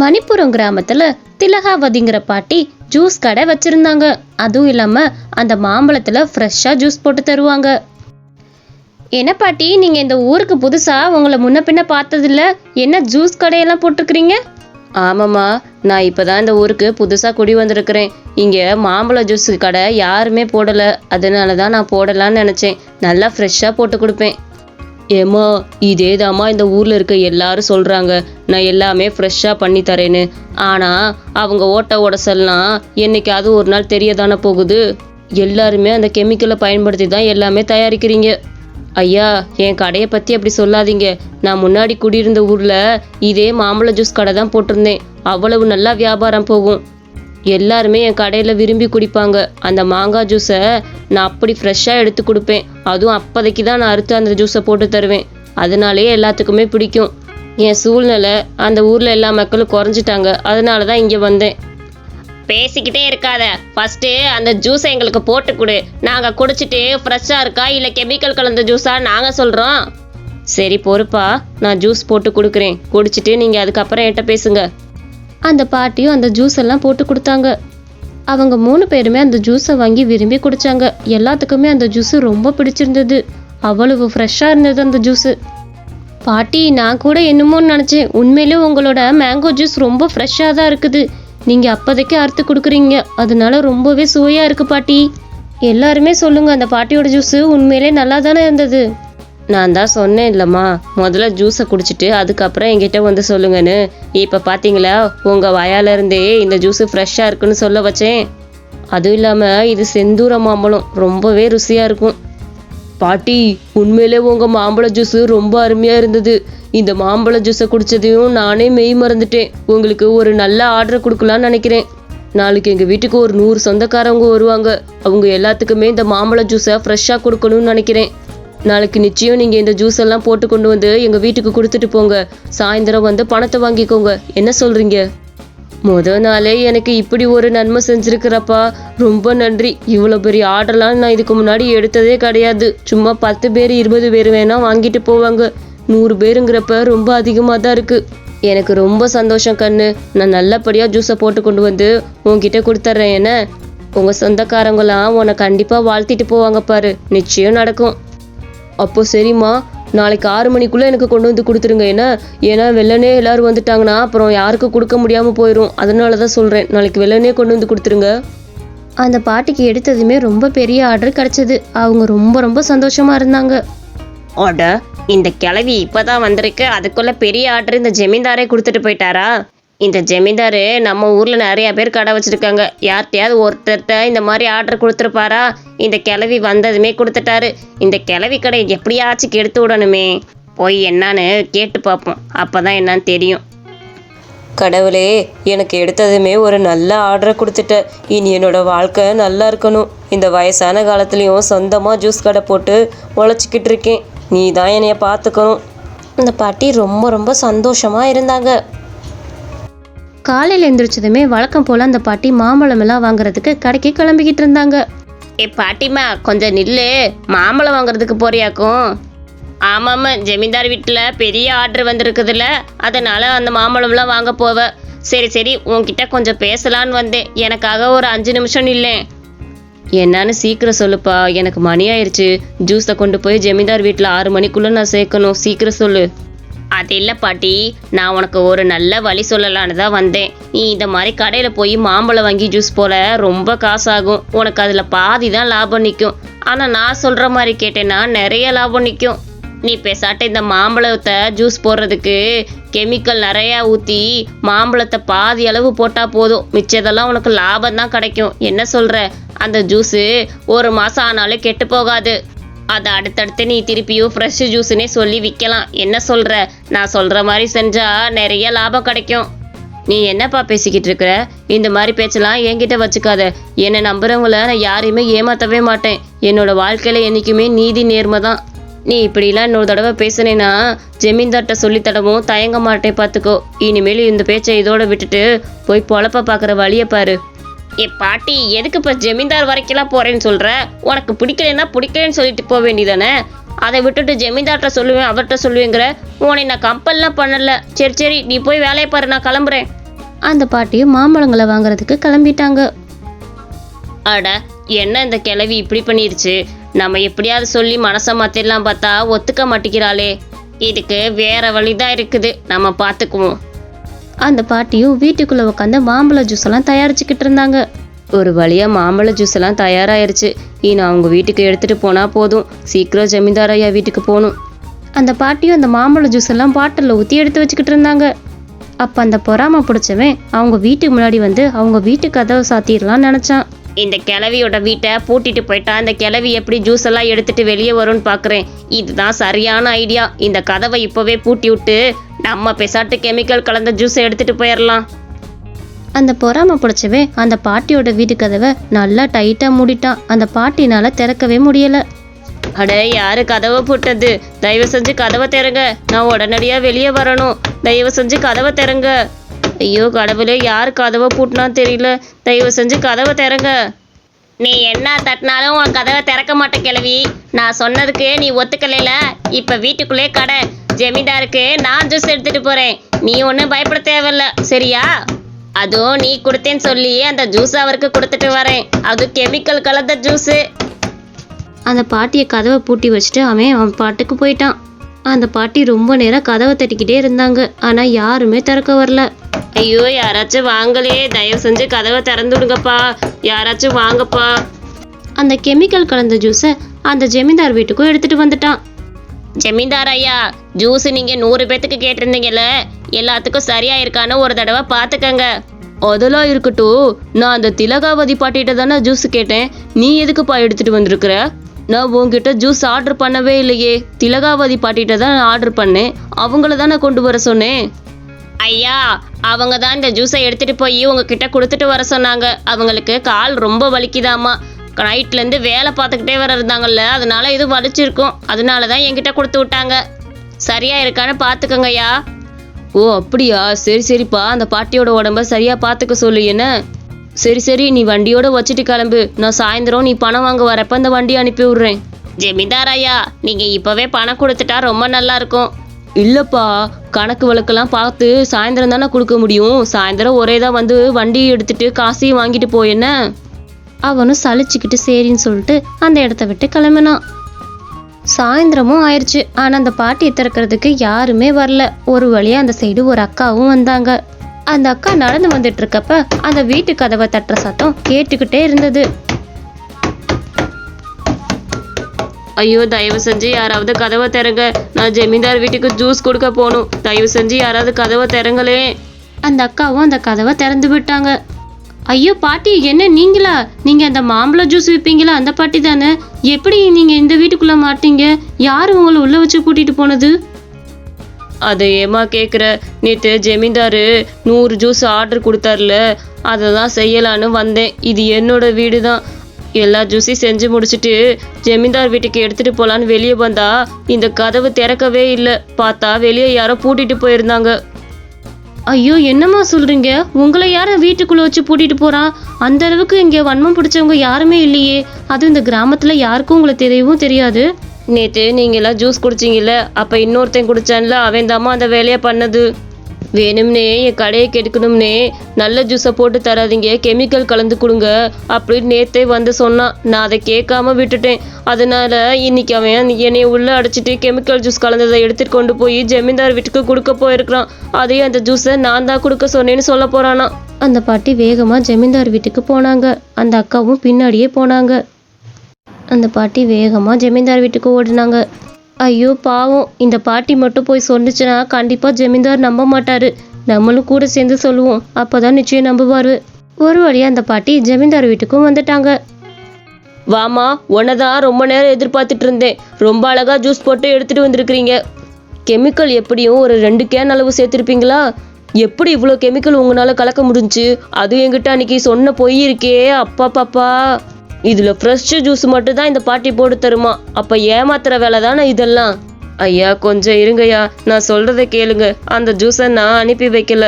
மணிப்புரம் கிராமத்துல திலகாவதிங்கிற பாட்டி ஜூஸ் கடை வச்சிருந்தாங்க. அதுவும் இல்லாம அந்த மாம்பழத்துல ஃப்ரெஷ்ஷா ஜூஸ் போட்டு தருவாங்க. என்ன பாட்டி நீங்க இந்த ஊருக்கு புதுசா உங்களை முன்ன பின்ன பார்த்ததில்ல? என்ன ஜூஸ் கடையெல்லாம் போட்டிருக்கிறீங்க? ஆமாம்மா நான் இப்பதான் இந்த ஊருக்கு புதுசாக குடி வந்திருக்கிறேன். இங்கே மாம்பழ ஜூஸு கடை யாருமே போடலை. அதனால தான் நான் போடலான்னு நினச்சேன். நல்லா ஃப்ரெஷ்ஷாக போட்டு கொடுப்பேன். ஏம்மா இதேதாம்மா இந்த ஊர்ல இருக்க எல்லாரும் சொல்றாங்க. நான் எல்லாமே ஃப்ரெஷ்ஷா பண்ணி தரேன்னு. ஆனா அவங்க ஓட்ட உடசல்லாம் என்னைக்காவது ஒரு நாள் தெரியதானே போகுது. எல்லாருமே அந்த கெமிக்கலை பயன்படுத்தி தான் எல்லாமே தயாரிக்கிறீங்க. ஐயா என் கடையை பற்றி அப்படி சொல்லாதீங்க. நான் முன்னாடி குடியிருந்த ஊரில் இதே மாம்பழ ஜூஸ் கடை தான் போட்டிருந்தேன். அவ்வளவு நல்லா வியாபாரம் போகும். எல்லாருமே என் கடையில் விரும்பி குடிப்பாங்க. அந்த மாங்காய் ஜூஸை நான் அப்படி ஃப்ரெஷ்ஷாக எடுத்து கொடுப்பேன். அதுவும் அப்போதைக்கு தான் நான் அறுத்து அந்த ஜூஸை போட்டு தருவேன். அதனாலேயே எல்லாத்துக்குமே பிடிக்கும். என் சூழ்நிலை அந்த ஊரில் எல்லா மக்களும் குறைஞ்சிட்டாங்க. அதனால தான் இங்கே வந்தேன். பேசிக்கிட்டே இருக்காத. ஃபஸ்ட்டு அந்த ஜூஸை எங்களுக்கு போட்டு கொடு. நாங்கள் குடிச்சிட்டு ஃப்ரெஷ்ஷாக இருக்கா இல்லை கெமிக்கல் கலந்த ஜூஸா நாங்கள் சொல்கிறோம் சரி பொறுப்பா. நான் ஜூஸ் போட்டு கொடுக்குறேன். குடிச்சிட்டு நீங்கள் அதுக்கப்புறம் என்கிட்ட பேசுங்க. அந்த பாட்டியும் அந்த ஜூஸ் எல்லாம் போட்டு கொடுத்தாங்க. அவங்க மூணு பேருமே அந்த ஜூஸை வாங்கி விரும்பி குடித்தாங்க எல்லாத்துக்குமே அந்த ஜூஸ் ரொம்ப பிடிச்சிருந்தது. அவ்வளவு ஃப்ரெஷ்ஷாக இருந்தது அந்த ஜூஸு பாட்டி நான் கூட என்னமோன்னு நினச்சேன். உண்மையிலே உங்களோட மேங்கோ ஜூஸ் ரொம்ப ஃப்ரெஷ்ஷாக தான் இருக்குது. நீங்கள் அப்போதைக்கே அறுத்து கொடுக்குறீங்க. அதனால ரொம்பவே சுவையாக இருக்குது பாட்டி. எல்லாருமே சொல்லுங்கள் அந்த பாட்டியோட ஜூஸு உண்மையிலே நல்லா தானே இருந்தது. நான் தான் சொன்னேன் இல்லைம்மா முதல்ல ஜூஸை குடிச்சிட்டு அதுக்கப்புறம் என்கிட்ட வந்து சொல்லுங்கன்னு. இப்போ பார்த்தீங்களா உங்கள் வயால இருந்தே இந்த ஜூஸு ஃப்ரெஷ்ஷாக இருக்குன்னு சொல்ல வச்சேன். அதுவும் இல்லாமல் இது செந்தூர மாம்பழம் ரொம்பவே ருசியாக இருக்கும். பாட்டி உண்மையிலே உங்கள் மாம்பழ ஜூஸு ரொம்ப அருமையாக இருந்தது. இந்த மாம்பழ ஜூஸை குடித்ததையும் நானே மெய் மறந்துட்டேன். உங்களுக்கு ஒரு நல்ல ஆர்டர் கொடுக்கலான்னு நினைக்கிறேன். நாளைக்கு எங்கள் வீட்டுக்கு ஒரு நூறு சொந்தக்காரவங்க வருவாங்க. அவங்க எல்லாத்துக்குமே இந்த மாம்பழ ஜூஸை ஃப்ரெஷ்ஷாக கொடுக்கணும்னு நினைக்கிறேன். நாளைக்கு நிச்சயம் நீங்க இந்த ஜூஸ் எல்லாம் போட்டு கொண்டு வந்து எங்க வீட்டுக்கு கொடுத்துட்டு போங்க. சாயந்தரம் வந்து பணத்தை வாங்கிக்கோங்க. என்ன சொல்றீங்க? முத நாளே எனக்கு இப்படி ஒரு நன்மை செஞ்சிருக்கிறப்பா. ரொம்ப நன்றி. இவ்வளோ பெரிய ஆர்டர்லாம் நான் இதுக்கு முன்னாடி எடுத்ததே கிடையாது. சும்மா பத்து பேர் இருபது பேர் வேணா வாங்கிட்டு போவாங்க. நூறு பேருங்கிறப்ப ரொம்ப அதிகமாக தான் இருக்கு. எனக்கு ரொம்ப சந்தோஷம் கண்ணு. நான் நல்லபடியாக ஜூஸை போட்டு கொண்டு வந்து உங்ககிட்ட கொடுத்துட்றேன் என்ன? உங்கள் சொந்தக்காரங்களாம் உன்னை கண்டிப்பாக வாழ்த்திட்டு போவாங்க பாரு. நிச்சயம் நடக்கும். அப்போ சரிம்மா நாளைக்கு ஆறு மணிக்குள்ளே எனக்கு கொண்டு வந்து கொடுத்துருங்க. ஏன்னா ஏன்னா வெள்ளனே எல்லாரும் வந்துட்டாங்கன்னா அப்புறம் யாருக்கும் கொடுக்க முடியாமல் போயிடும் அதனால தான் சொல்கிறேன் நாளைக்கு வெள்ளனே கொண்டு வந்து கொடுத்துருங்க. அந்த பாட்டிக்கு எடுத்ததுமே ரொம்ப பெரிய ஆர்டர் கிடைச்சது. அவங்க ரொம்ப ரொம்ப சந்தோஷமா இருந்தாங்க. அட இந்த கிழவி இப்பதான் வந்திருக்கு. அதுக்குள்ள பெரிய ஆர்டர் இந்த ஜமீன்தாரே கொடுத்துட்டு போயிட்டாரா? இந்த ஜமீன்தாரு நம்ம ஊர்ல நிறைய பேர் கடை வச்சிருக்காங்க. யார்கிட்டயாவது ஒருத்தர்கிட்ட இந்த மாதிரி ஆர்டர் கொடுத்துருப்பாரா? இந்த கிழவி வந்ததுமே கொடுத்துட்டாரு. இந்த கிழவி கடை எப்படியாச்சும் கெடுத்து விடணுமே. போய் என்னன்னு கேட்டு பார்ப்போம். அப்பதான் என்னன்னு தெரியும். கடவுளே எனக்கு எடுத்ததுமே ஒரு நல்ல ஆர்டரை கொடுத்துட்ட. இனி என்னோட வாழ்க்கை நல்லா இருக்கணும். இந்த வயசான காலத்துலேயும் சொந்தமாக ஜூஸ் கடை போட்டு உழைச்சிக்கிட்டு இருக்கேன். நீ தான் என்னைய பார்த்துக்கணும். அந்த பாட்டி ரொம்ப ரொம்ப சந்தோஷமா இருந்தாங்க. காலையில் எந்திரிச்சதுமே வழக்கம் போல் அந்த பாட்டி மாம்பழம் எல்லாம் வாங்குறதுக்கு கடைக்கு கிளம்பிக்கிட்டு இருந்தாங்க. ஏ பாட்டிமா கொஞ்சம் நில்லு. மாம்பழம் வாங்குறதுக்கு போறியாக்கும். ஆமாம்மா ஜமீன்தார் வீட்டில் பெரிய ஆர்டர் வந்திருக்குதுல்ல. அதனால் அந்த மாம்பழம்லாம் வாங்க போவ. சரி சரி உன்கிட்ட கொஞ்சம் பேசலான்னு வந்தேன். எனக்காக ஒரு அஞ்சு நிமிஷம் நில்லேன் என்னன்னு சீக்கிரம் சொல்லுப்பா. எனக்கு மணி ஆயிடுச்சு ஜூஸை கொண்டு போய் ஜமீன்தார் வீட்டில் ஆறு மணிக்குள்ளே நான் சேர்க்கணும். சீக்கிரம் சொல்லு. அது இல்லை பாட்டி நான் உனக்கு ஒரு நல்ல வழி சொல்லலான்னு தான் வந்தேன். நீ இந்த மாதிரி கடையில் போய் மாம்பழம் வாங்கி ஜூஸ் போல ரொம்ப காசாகும். உனக்கு அதில் பாதி தான் லாபம் நிற்கும் ஆனால் நான் சொல்கிற மாதிரி கேட்டேன்னா நிறைய லாபம் நிற்கும் நீ பேசாட்ட இந்த மாம்பழத்தை ஜூஸ் போடுறதுக்கு கெமிக்கல் நிறையா ஊற்றி மாம்பழத்தை பாதி அளவு போட்டால் போதும். மிச்சதெல்லாம் உனக்கு லாபம் தான் கிடைக்கும். என்ன சொல்கிற அந்த ஜூஸு ஒரு மாதம் ஆனாலும் கெட்டு போகாது. அதை அடுத்தடுத்து நீ திருப்பியும் ஃப்ரெஷ் ஜூஸ்னே சொல்லி விற்கலாம் என்ன சொல்கிற நான் சொல்கிற மாதிரி செஞ்சால் நிறைய லாபம் கிடைக்கும். நீ என்னப்பா பேசிக்கிட்டு இருக்கிற? இந்த மாதிரி பேச்செல்லாம் என்கிட்ட வச்சுக்காத. என்னை நம்புறவங்கள நான் யாரையுமே ஏமாற்றவே மாட்டேன். என்னோட வாழ்க்கையில் என்றைக்குமே நீதி நேர்மை தான். நீ இப்படிலாம் இன்னொரு தடவை பேசுனேன்னா ஜமீன்தார்கிட்ட சொல்லி தடவும் தயங்க மாட்டேன் பார்த்துக்கோ இனிமேல் இந்த பேச்சை இதோட விட்டுட்டு போய் பொழப்ப பார்க்குற வழியை பாரு. ஏ பாட்டி எதுக்கு இப்போ ஜமீன்தார் வரைக்கும்லாம் போறேன்னு சொல்ற? உனக்கு பிடிக்கலைன்னா பிடிக்கலன்னு சொல்லிட்டு போக வேண்டியதானே? அதை விட்டுட்டு ஜமீன்தார்கிட்ட சொல்லுவேன் அவர்கிட்ட சொல்லுவேங்கிற. உன்னை நான் கம்பல்லாம் பண்ணல. சரி சரி நீ போய் வேலையை பாரு நான் கிளம்புறேன். அந்த பாட்டியும் மாம்பழங்களை வாங்குறதுக்கு கிளம்பிட்டாங்க. அட என்ன இந்த கிழவி இப்படி பண்ணிருச்சு? நம்ம எப்படியாவது சொல்லி மனசை மாத்திரலாம் பார்த்தா ஒத்துக்க மாட்டேங்கிறாளே. இதுக்கு வேற வழிதான் இருக்குது. நம்ம பார்த்துக்குவோம். அந்த பாட்டியும் வீட்டுக்குள்ளே உட்காந்து மாம்பழ ஜூஸ் எல்லாம் தயாரிச்சுக்கிட்டு இருந்தாங்க. ஒரு வழியாக மாம்பழ ஜூஸ் எல்லாம் தயாராயிருச்சு. இனி அவங்க வீட்டுக்கு எடுத்துகிட்டு போனால் போதும். சீக்கிரம் ஜமீன்தார் ஐயா வீட்டுக்கு போகணும். அந்த பாட்டியும் அந்த மாம்பழ ஜூஸ் எல்லாம் பாட்டிலில் ஊற்றி எடுத்து வச்சுக்கிட்டு இருந்தாங்க. அப்போ அந்த பொறாம பிடிச்சவன் அவங்க வீட்டுக்கு முன்னாடி வந்து அவங்க வீட்டு கதவை சாத்திடலாம்னு நினச்சான். இந்த கிளவியோட வீட்டை பூட்டிட்டு போயிட்டா இந்த கிளவி எப்படி ஜூஸ் எல்லாம் எடுத்துட்டு வெளியே வரும்னு பார்க்குறேன் இதுதான் சரியான ஐடியா இந்த கதவை இப்போவே பூட்டி விட்டு நம்ம பெசாட்டு கெமிக்கல் கலந்த ஜூஸை எடுத்துட்டு போயிடலாம் அந்த பொறாம பிடிச்சவன் அந்த பாட்டியோட வீட்டு கதவை நல்லா டைட்டாக மூடிட்டான் அந்த பாட்டினால திறக்கவே முடியல. அட யாரு கதவை போட்டது தயவு செஞ்சு கதவை திறங்க. நான் உடனடியா வெளியே வரணும். தயவு செஞ்சு கதவை திறங்க. ஐயோ கடவுளே யார் கதவை பூட்டினான்னு தெரியல. தயவு செஞ்சு கதவை திறங்க. நீ என்ன தட்டினாலும் உன் கதவை திறக்க மாட்ட கிழவி. நான் சொன்னதுக்கு நீ ஒத்துக்கலைல. இப்ப வீட்டுக்குள்ளே கடை. ஜமீன்தாருக்கு நான் ஜூஸ் எடுத்துட்டு போறேன். நீ ஒன்றும் பயப்பட தேவையில்ல சரியா? அதுவும் நீ கொடுத்தேன்னு சொல்லி அந்த ஜூஸ் அவருக்கு கொடுத்துட்டு வரேன். அது கெமிக்கல் கலந்த ஜூஸு அந்த பாட்டியை கதவை பூட்டி வச்சுட்டு அவன் அவன் பாட்டுக்கு போயிட்டான். அந்த பாட்டி ரொம்ப நேரம் கதவை தட்டிக்கிட்டே இருந்தாங்க. ஆனால் யாருமே திறக்க வரல. ஐயோ யாராச்சும் வாங்கலே. தயவு செஞ்சு கதவை திறந்து விடுங்கப்பா. யாராச்சும் வாங்கப்பா. அந்த கெமிக்கல் கலந்த ஜூஸை அந்த ஜமீன்தார் வீட்டுக்கும் எடுத்துட்டு வந்துட்டான். ஜமீன்தார் ஐயா ஜூஸ் நீங்க நூறு பேத்துக்கு கேட்டிருந்தீங்கல்ல எல்லாத்துக்கும் சரியா இருக்கான்னு ஒரு தடவை பார்த்துக்கங்க அதெல்லாம் இருக்கட்டும் நான் அந்த திலகாவதி பாட்டிகிட்ட தானே ஜூஸ் கேட்டேன். நீ எதுக்குப்பா எடுத்துட்டு வந்திருக்கிற? நான் உன்கிட்ட ஜூஸ் ஆர்டர் பண்ணவே இல்லையே. திலகாவதி பாட்டிகிட்ட தான் ஆர்டர் பண்ணேன். அவங்கள தானே கொண்டு வர சொன்னேன். ஐயா அவங்க தான் இந்த ஜூஸை எடுத்துட்டு போய் உங்ககிட்ட கொடுத்துட்டு வர சொன்னாங்க. அவங்களுக்கு கால் ரொம்ப வலிக்குதாமா. நைட்ல இருந்து வேலை பார்த்துக்கிட்டே வர இருந்தாங்கல்ல அதனால இது வலிச்சிருக்கும். அதனால தான் என்கிட்ட கொடுத்து விட்டாங்க. சரியா இருக்கான்னு பார்த்துக்கோங்க ஓ அப்படியா? சரி சரிப்பா. அந்த பாட்டியோட உடம்ப சரியா பார்த்துக்க சொல்லு என்ன? சரி சரி நீ வண்டியோட வச்சுட்டு கிளம்பு. நான் சாயந்தரம் நீ பணம் வாங்க வரப்ப அந்த வண்டியை அனுப்பி விடுறேன். ஜமீன்தார் ஐயா நீங்க இப்பவே பணம் கொடுத்துட்டா ரொம்ப நல்லா இருக்கும். இல்லப்பா கணக்கு வழக்கெல்லாம் பார்த்து சாயந்தரம் தானே கொடுக்க முடியும். சாயந்தரம் ஒரே தான் வந்து வண்டி எடுத்துட்டு காசையும் வாங்கிட்டு போய் என்ன? அவனும் சலிச்சுக்கிட்டு சரின்னு சொல்லிட்டு அந்த இடத்த விட்டு கிளம்பினான். சாயந்தரமும் ஆயிடுச்சு ஆனால் அந்த பாட்டியை திறக்கிறதுக்கு யாருமே வரல. ஒரு வழியா அந்த சைடு ஒரு அக்காவும் வந்தாங்க. அந்த அக்கா நடந்து வந்துட்டு இருக்கப்ப அந்த வீட்டு கதவை தட்டுற சத்தம் கேட்டுக்கிட்டே இருந்தது. ஐயோ தயவு செஞ்சு யாராவது கதவை திறங்க. நான் ஜமீன்தார் வீட்டுக்கு ஜூஸ் கொடுக்க போகணும். தயவு செஞ்சு யாராவது கதவை திறங்களே அந்த அக்காவும் அந்த கதவை திறந்து விட்டாங்க. ஐயோ பாட்டி என்ன நீங்களா? நீங்க அந்த மாம்பழ ஜூஸ் விற்பீங்களா அந்த பாட்டி தானே. எப்படி நீங்க இந்த வீட்டுக்குள்ள மாட்டீங்க? யார் உங்களை உள்ள வச்சு கூட்டிட்டு போனது? அதை ஏமா கேட்குற நேற்று ஜமீன்தாரு நூறு ஜூஸ் ஆர்டர் கொடுத்தாருல அதை தான் செய்யலான்னு வந்தேன். இது என்னோட வீடு தான் எல்லா ஜூஸையும் செஞ்சு முடிச்சுட்டு ஜமீன்தார் வீட்டுக்கு எடுத்துட்டு போலான்னு வெளியே வந்தா இந்த கதவு திறக்கவே இல்லை. பார்த்தா வெளியே யாரோ பூட்டிட்டு போயிருந்தாங்க. ஐயோ என்னம்மா சொல்றீங்க? உங்களை யாரும் வீட்டுக்குள்ள வச்சு பூட்டிட்டு போகிறான் அந்த அளவுக்கு இங்க வன்மம் பிடிச்சவங்க யாருமே இல்லையே. அதுவும் இந்த கிராமத்துல யாருக்கும் உங்களை தெரியவும் தெரியாது. நேற்று நீங்களாம் எல்லாம் ஜூஸ் குடிச்சிங்கல்ல அப்போ இன்னொருத்தன் குடிச்சான்ல அவன் தாம்மா அந்த வேலையை பண்ணது. வேணும்னே என் கடையை கெடுக்கணும்னே. நல்ல ஜூஸை போட்டு தராதீங்க. கெமிக்கல் கலந்து கொடுங்க. அப்படின்னு நேத்தே வந்து சொன்னான். நான் அதை கேட்காம விட்டுட்டேன். அதனால இன்னைக்கு அவன் என்னை உள்ள அடைச்சிட்டு கெமிக்கல் ஜூஸ் கலந்ததை எடுத்துட்டு கொண்டு போய் ஜமீன்தார் வீட்டுக்கு கொடுக்க போயிருக்கிறான். அதையும் அந்த ஜூஸை நான் தான் கொடுக்க சொன்னேன்னு சொல்ல போறானா. அந்த பாட்டி வேகமா ஜமீன்தார் வீட்டுக்கு போனாங்க. அந்த அக்காவும் பின்னாடியே போனாங்க. அந்த பாட்டி வேகமா ஜமீன்தார் வீட்டுக்கு ஓடினாங்க. ஐயோ பாவம். இந்த பாட்டி மட்டும் போய் சொன்னுச்சுன்னா கண்டிப்பா ஜமீன்தார் நம்ப மாட்டாரு. நம்மளும் கூட சேர்ந்து சொல்லுவோம். அப்பதான் நிச்சயம் நம்புவாரு. ஒரு வழியா அந்த பாட்டி ஜமீன்தார் வீட்டுக்கும் வந்துட்டாங்க. வாமா உன்னை தான் ரொம்ப நேரம் எதிர்பார்த்துட்டு இருந்தேன். ரொம்ப அழகா ஜூஸ் போட்டு எடுத்துட்டு வந்திருக்கிறீங்க. கெமிக்கல் எப்படியும் ஒரு ரெண்டு கேன் அளவு சேர்த்துருப்பீங்களா? எப்படி இவ்வளோ கெமிக்கல் உங்களால் கலக்க முடிஞ்சு? அதுவும் என்கிட்ட அன்னைக்கு சொன்ன பொய் இருக்கே அப்பா பாப்பா. இதில் ஃப்ரெஷ் ஜூஸ் மட்டும் தான் இந்த பாட்டி போட்டு தருமா? அப்போ ஏமாத்துற வேலை தானே இதெல்லாம்? ஐயா கொஞ்சம் இருங்கய்யா. நான் சொல்கிறத கேளுங்க. அந்த ஜூஸை நான் அனுப்பி வைக்கல.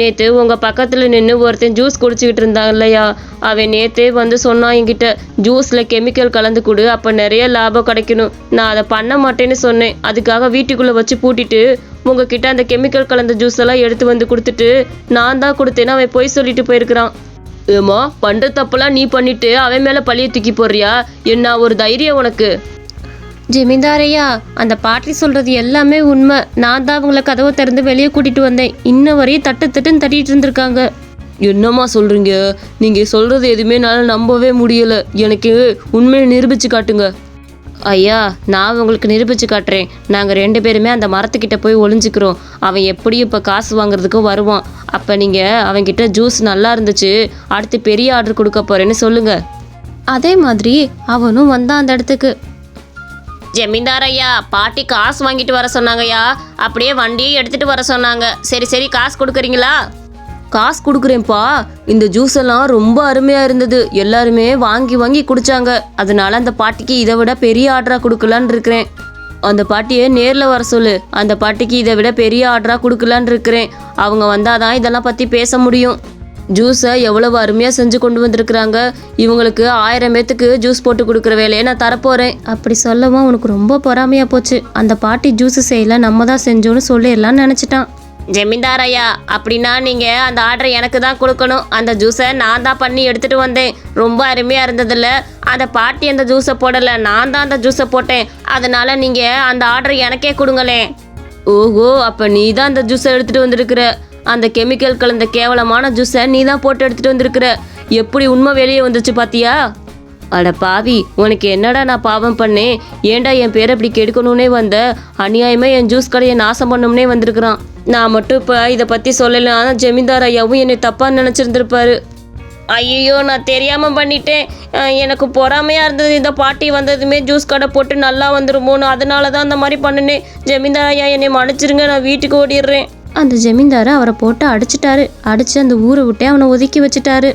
நேற்று உங்கள் பக்கத்தில் நின்று ஒருத்தன் ஜூஸ் குடிச்சிக்கிட்டு இருந்தான் இல்லையா? அவன் நேற்றே வந்து சொன்னான் என்கிட்ட ஜூஸில் கெமிக்கல் கலந்து கொடு. அப்போ நிறைய லாபம் கிடைக்கணும். நான் அதை பண்ண மாட்டேன்னு சொன்னேன். அதுக்காக வீட்டுக்குள்ளே வச்சு பூட்டிட்டு உங்ககிட்ட அந்த கெமிக்கல் கலந்த ஜூஸ் எல்லாம் எடுத்து வந்து கொடுத்துட்டு நான் தான் கொடுத்தேன்னு அவன் போய் சொல்லிட்டு போயிருக்கிறான். ஏமா பண்ற தப்பெல்லாம் நீ பண்ணிட்டு அவன் மேல பழிய தூக்கி போடுறியா? என்ன ஒரு தைரியம் உனக்கு? ஜமீன்தார் ஐயா அந்த பாட்டி சொல்றது எல்லாமே உண்மை. நான் தான் அவங்கள கதவை திறந்து வெளியே கூட்டிட்டு வந்தேன். இன்ன வரையும் தட்டு தட்டுன்னு தட்டிட்டு இருந்திருக்காங்க. என்னம்மா சொல்றீங்க? நீங்க சொல்றது எதுவுமே என்னால் நம்பவே முடியல. எனக்கு உண்மையை நிரூபிச்சு காட்டுங்க. ஐயா நான் உங்களுக்கு நிரூபிச்சு காட்டுறேன். நாங்கள் ரெண்டு பேருமே அந்த மரத்துக்கிட்ட போய் ஒளிஞ்சுக்கிறோம். அவன் எப்படியும் இப்போ காசு வாங்குறதுக்கு வருவான். அப்போ நீங்கள் அவன்கிட்ட ஜூஸ் நல்லா இருந்துச்சு அடுத்து பெரிய ஆர்டர் கொடுக்க போறேன்னு சொல்லுங்க. அதே மாதிரி அவனும் வந்தான் அந்த இடத்துக்கு. ஜமீன்தார் ஐயா பாட்டி காசு வாங்கிட்டு வர சொன்னாங்கய்யா. அப்படியே வண்டியை எடுத்துட்டு வர சொன்னாங்க. சரி சரி காசு கொடுக்குறீங்களா? காசு கொடுக்குறேன்ப்பா. இந்த ஜூஸ் எல்லாம் ரொம்ப அருமையா இருந்தது. எல்லாருமே வாங்கி வாங்கி குடிச்சாங்க. அதனால அந்த பாட்டிக்கு இதை விட பெரிய ஆர்டரா கொடுக்கலான்னு இருக்கிறேன். அந்த பாட்டியை நேரில் வர சொல்லு. அந்த பாட்டிக்கு இதை விட பெரிய ஆர்டரா கொடுக்கலான்னு இருக்கிறேன். அவங்க வந்தாதான் இதெல்லாம் பற்றி பேச முடியும். ஜூஸை எவ்வளவு அருமையாக செஞ்சு கொண்டு வந்திருக்கிறாங்க. இவங்களுக்கு ஆயிரம் பேத்துக்கு ஜூஸ் போட்டு கொடுக்குற வேலையை நான் தரப்போகிறேன் அப்படி சொல்லவும் அவனுக்கு ரொம்ப பொறாமையா போச்சு. அந்த பாட்டி ஜூஸ் செய்யல நம்ம தான் செஞ்சோன்னு சொல்லிடலாம்னு நினைச்சிட்டான். ஜமீன்தார் ஐயா அப்படின்னா நீங்கள் அந்த ஆர்டரை எனக்கு தான் கொடுக்கணும். அந்த ஜூஸை நான் தான் பண்ணி எடுத்துகிட்டு வந்தேன். ரொம்ப அருமையாக இருந்ததில்ல. அந்த பாட்டி அந்த ஜூஸை போடலை. நான் தான் அந்த ஜூஸை போட்டேன். அதனால் நீங்கள் அந்த ஆர்டர் எனக்கே கொடுங்களேன் ஓஹோ அப்போ நீ தான் அந்த ஜூஸை எடுத்துகிட்டு வந்திருக்கிற. அந்த கெமிக்கல் கலந்த கேவலமான ஜூஸை நீ தான் போட்டு எடுத்துகிட்டு வந்திருக்கிற. எப்படி உண்மை வெளியே வந்துச்சு பார்த்தியா அட பாவி உனக்கு என்னடா நான் பாவம் பண்ணேன்? ஏன்டா என் பேர் அப்படி கெடுக்கணும்னே வந்த? அநியாயமா என் ஜூஸ் கடையை நாசம் பண்ணும்னே வந்திருக்கிறான். நான் மட்டும் இப்போ இதை பற்றி சொல்லலை ஆனால் ஜமீன்தார் ஐயாவும் என்னை தப்பாக நினச்சிருந்துருப்பாரு. ஐயோ நான் தெரியாமல் பண்ணிட்டேன். எனக்கு பொறாமையாக இருந்தது. இந்த பாட்டி வந்ததுமே ஜூஸ் கடை போட்டு நல்லா வந்துருமோன்னு. அதனால தான் அந்த மாதிரி பண்ணினேன். ஜமீன்தார் ஐயா என்னை மன்னிச்சிருங்க நான் வீட்டுக்கு ஓடிடுறேன். அந்த ஜமீன்தார் அவரை போட்டு அடிச்சிட்டாரு. அடிச்சு அந்த ஊரை விட்டே அவனை ஒதுக்கி வச்சுட்டாரு.